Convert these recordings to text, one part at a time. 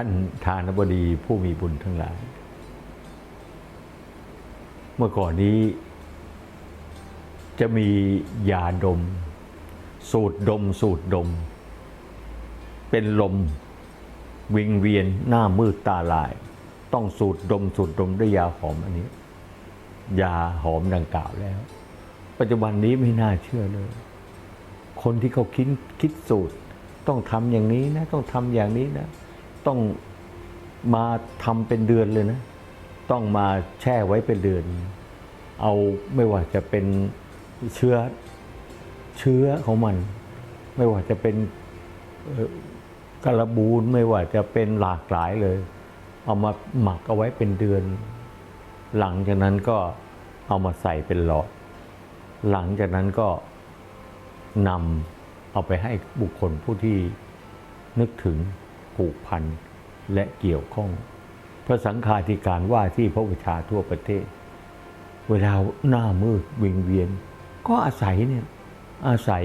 ท่านทานบดีผู้มีบุญทั้งหลาย เมื่อก่อนนี้ จะมียาดม สูตรดมสูตรดม เป็นลมวิงเวียนหน้ามืดตาลาย ต้องสูดดมสูดดมด้วยยาหอมอันนี้ ยาหอมดังกล่าวแล้ว ปัจจุบันนี้ไม่น่าเชื่อเลย คนที่เขาคิดคิดสูตร ต้องทำอย่างนี้นะ ต้องทำอย่างนี้นะ ต้องมาทำเป็นเดือนเลยนะ ต้องมาแช่ไว้เป็นเดือน เอาไม่ว่าจะเป็นเชื้อเชื้อของมัน ไม่ว่าจะเป็นกระบูนไม่ว่าจะเป็นหลากหลายเลย เอามาหมักเอาไว้เป็นเดือน หลังจากนั้นก็เอามาใส่เป็นหลอด หลังจากนั้นก็นำเอาไปให้บุคคลผู้ที่นึกถึง ผูกพันและเกี่ยวข้อง พระสังฆาธิการว่าที่พระวิชาทั่วประเทศ เวลาหน้ามืดวิงเวียน ก็อาศัยเนี่ยอาศัย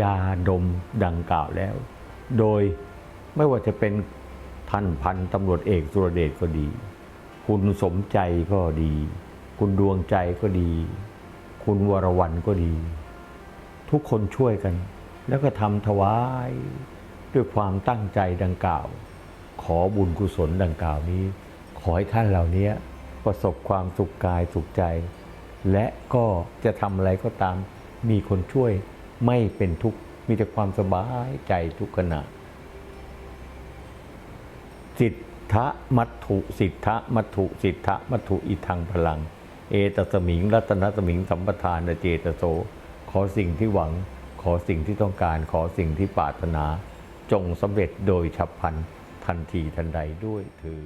ยาดมดังกล่าวแล้ว โดยไม่ว่าจะเป็นท่านพันตำรวจเอกสุรเดชก็ดี คุณสมใจก็ดี คุณดวงใจก็ดี คุณวรวรรณก็ดี ทุกคนช่วยกัน แล้วก็ทำถวาย ด้วยความตั้งใจดังกล่าว ขอบุญกุศลดังกล่าวนี้ ขอให้ท่านเหล่านี้ประสบความสุขกายสุขใจ และก็จะทำอะไรก็ตามมีคนช่วยไม่เป็นทุกข์มีแต่ความสบายใจทุกขณะสิทธะมัตถุสิทธะมัตถุสิทธะมัตถุอิทังพลัง เอตสมิง รัตนสมิง สัมปทานเจตโส ขอสิ่งที่หวัง ขอสิ่งที่ต้องการ ขอสิ่งที่ปรารถนา จงสำเร็จโดยฉับพลันทันทีทันใดด้วยเถือ